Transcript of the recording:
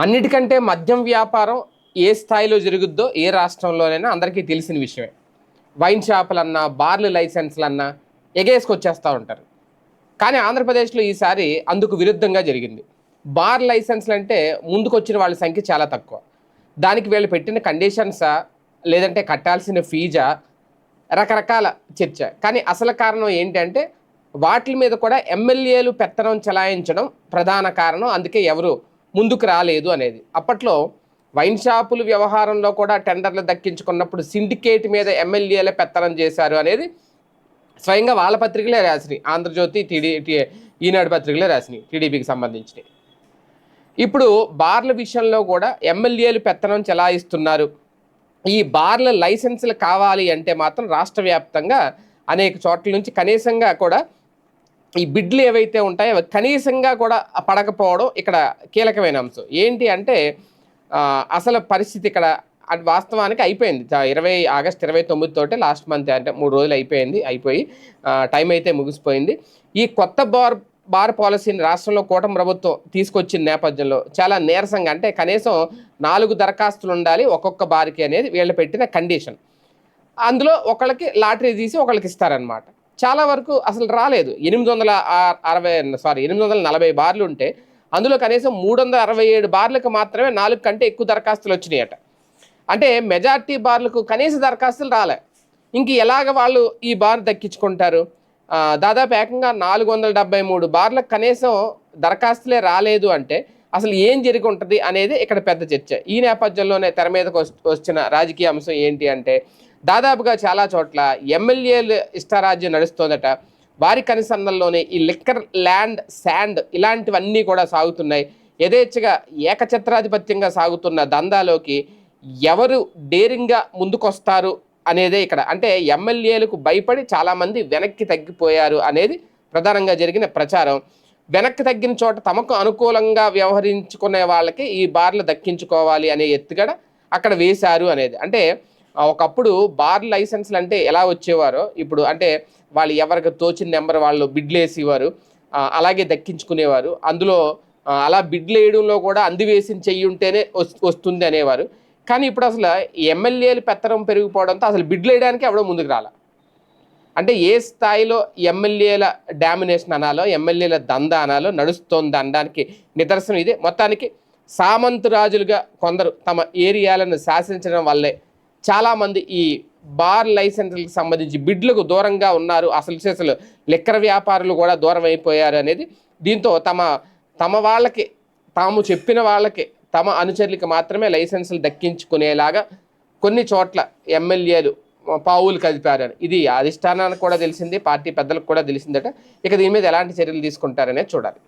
అన్నిటికంటే మద్యం వ్యాపారం ఏ స్థాయిలో జరుగుద్దో ఏ రాష్ట్రంలోనైనా అందరికీ తెలిసిన విషయమే. వైన్ షాపులన్నా బార్లు లైసెన్స్లన్నా ఎగేసుకొచ్చేస్తూ ఉంటారు. కానీ ఆంధ్రప్రదేశ్లో ఈసారి అందుకు విరుద్ధంగా జరిగింది. బార్ లైసెన్స్లు అంటే ముందుకొచ్చిన వాళ్ళ సంఖ్య చాలా తక్కువ. దానికి వీళ్ళు పెట్టిన కండిషన్సా లేదంటే కట్టాల్సిన ఫీజా రకరకాల చర్చ. కానీ అసలు కారణం ఏంటంటే వాటి మీద కూడా ఎమ్మెల్యేలు పెత్తనం చెలాయించడం ప్రధాన కారణం. అందుకే ఎవరు ముందుకు రాలేదు అనేది. అప్పట్లో వైన్ షాపుల వ్యవహారంలో కూడా టెండర్లు దక్కించుకున్నప్పుడు సిండికేట్ మీద ఎమ్మెల్యేలే పెత్తనం చేశారు అనేది స్వయంగా వాళ్ళ పత్రికలే రాసినాయి. ఆంధ్రజ్యోతి టీడీ ఈనాడు పత్రికలే రాసినాయి టీడీపీకి సంబంధించినవి. ఇప్పుడు బార్ల విషయంలో కూడా ఎమ్మెల్యేలు పెత్తనం చెలాయిస్తున్నారు. ఈ బార్ల లైసెన్సులు కావాలి అంటే మాత్రం రాష్ట్ర వ్యాప్తంగా అనేక చోట్ల నుంచి కనీసంగా కూడా ఈ బిడ్లు ఏవైతే ఉంటాయో కనీసంగా కూడా పడకపోవడం ఇక్కడ కీలకమైన అంశం. ఏంటి అంటే అసలు పరిస్థితి ఇక్కడ అది వాస్తవానికి అయిపోయింది. ఇరవై ఆగస్ట్ ఇరవై తొమ్మిది తోటే లాస్ట్ మంత్ అంటే మూడు రోజులు అయిపోయింది అయిపోయి టైం అయితే ముగిసిపోయింది. ఈ కొత్త బార్ బార్ పాలసీని రాష్ట్రంలో కూటమి ప్రభుత్వం తీసుకొచ్చిన నేపథ్యంలో చాలా నీరసంగా అంటే కనీసం నాలుగు దరఖాస్తులు ఉండాలి ఒక్కొక్క బార్కి అనేది వీళ్ళు పెట్టిన కండిషన్. అందులో ఒకళ్ళకి లాటరీ తీసి ఒకళ్ళకి ఇస్తారనమాట చాలా వరకు అసలు రాలేదు. ఎనిమిది వందల అరవై సారీ ఎనిమిది వందల నలభై బార్లు ఉంటే అందులో కనీసం మూడు వందల అరవై ఏడు బార్లకు మాత్రమే నాలుగు కంటే ఎక్కువ దరఖాస్తులు వచ్చినాయట. అంటే మెజార్టీ బార్లకు కనీస దరఖాస్తులు రాలే. ఇంక ఎలాగ వాళ్ళు ఈ బార్ దక్కించుకుంటారు? దాదాపు ఏకంగా నాలుగు వందల డెబ్బై మూడు బార్లకు కనీసం దరఖాస్తులే రాలేదు అంటే అసలు ఏం జరిగి ఉంటుంది అనేది ఇక్కడ పెద్ద చర్చ. ఈ నేపథ్యంలోనే తెర మీదకు వచ్చిన రాజకీయ అంశం ఏంటి అంటే దాదాపుగా చాలా చోట్ల ఎమ్మెల్యేలు ఇష్టారాజ్యం నడుస్తోందట. వారి కనిసందల్లోనే ఈ లిక్కర్ ల్యాండ్ శాండ్ ఇలాంటివన్నీ కూడా సాగుతున్నాయి. యథేచ్ఛగా ఏకఛత్రాధిపత్యంగా సాగుతున్న దందాలోకి ఎవరు డేరింగ్గా ముందుకొస్తారు అనేదే ఇక్కడ. అంటే ఎమ్మెల్యేలకు భయపడి చాలామంది వెనక్కి తగ్గిపోయారు అనేది ప్రధానంగా జరిగిన ప్రచారం. వెనక్కి తగ్గిన చోట తమకు అనుకూలంగా వ్యవహరించుకునే వాళ్ళకి ఈ బార్లు దక్కించుకోవాలి అనే ఎత్తుగడ అక్కడ వేశారు అనేది. అంటే ఒకప్పుడు బార్ లైసెన్స్లు అంటే ఎలా వచ్చేవారో ఇప్పుడు అంటే వాళ్ళు ఎవరికి తోచిన నెంబర్ వాళ్ళు బిడ్లు వేసేవారు అలాగే దక్కించుకునేవారు. అందులో అలా బిడ్లు వేయడంలో కూడా అందివేసిన చెయ్యి ఉంటేనే వస్తుంది అనేవారు. కానీ ఇప్పుడు అసలు ఎమ్మెల్యేలు పెత్తనం పెరిగిపోవడంతో అసలు బిడ్లు వేయడానికి ఎవడో ముందుకు రాల. అంటే ఏ స్థాయిలో ఎమ్మెల్యేల డామినేషన్ అనాలో ఎమ్మెల్యేల దంద అనాలో నడుస్తోంది అనడానికి నిదర్శనం ఇదే. మొత్తానికి సామంతరాజులుగా కొందరు తమ ఏరియాలను శాసించడం వల్లే చాలామంది ఈ బార్ లైసెన్సులకు సంబంధించి బిడ్లకు దూరంగా ఉన్నారు. అసలు చేసలు లెక్కర వ్యాపారులు కూడా దూరం అయిపోయారు అనేది దీంతో తమ తమ వాళ్ళకి తాము చెప్పిన వాళ్ళకి తమ అనుచరులకి మాత్రమే లైసెన్సులు దక్కించుకునేలాగా కొన్ని చోట్ల ఎమ్మెల్యేలు పావులు కదిపారని ఇది అధిష్టానానికి కూడా తెలిసింది పార్టీ పెద్దలకు కూడా తెలిసిందట. ఇక దీని మీద ఎలాంటి చర్యలు తీసుకుంటారనే చూడాలి.